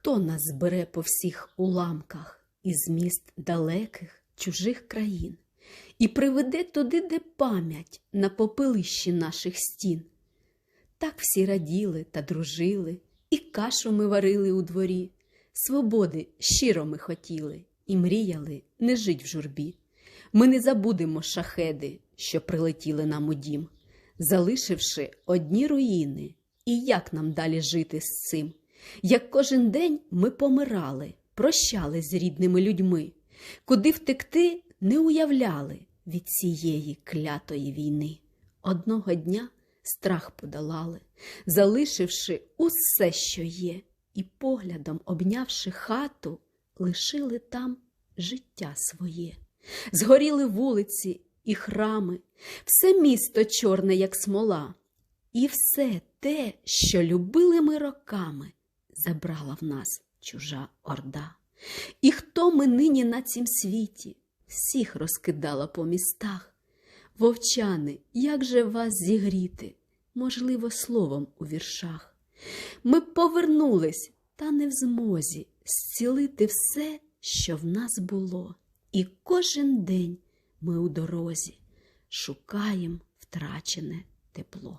Хто нас збере по всіх уламках із міст далеких чужих країн і приведе туди, де пам'ять на попелищі наших стін? Так всі раділи та дружили, і кашу ми варили у дворі. Свободи щиро ми хотіли і мріяли не жить в журбі. Ми не забудемо шахеди, що прилетіли нам у дім, залишивши одні руїни. І як нам далі жити з цим? Як кожен день ми помирали, прощали з рідними людьми, куди втекти не уявляли від цієї клятої війни. Одного дня страх подолали, залишивши усе, що є, і поглядом обнявши хату, лишили там життя своє. Згоріли вулиці і храми, все місто чорне, як смола, і все те, що любили ми роками, забрала в нас чужа орда. І хто ми нині на цім світі, всіх розкидала по містах. Вовчани, як же вас зігріти, можливо, словом у віршах. Ми повернулись, та не в змозі зцілити все, що в нас було. І кожен день ми у дорозі шукаєм втрачене тепло.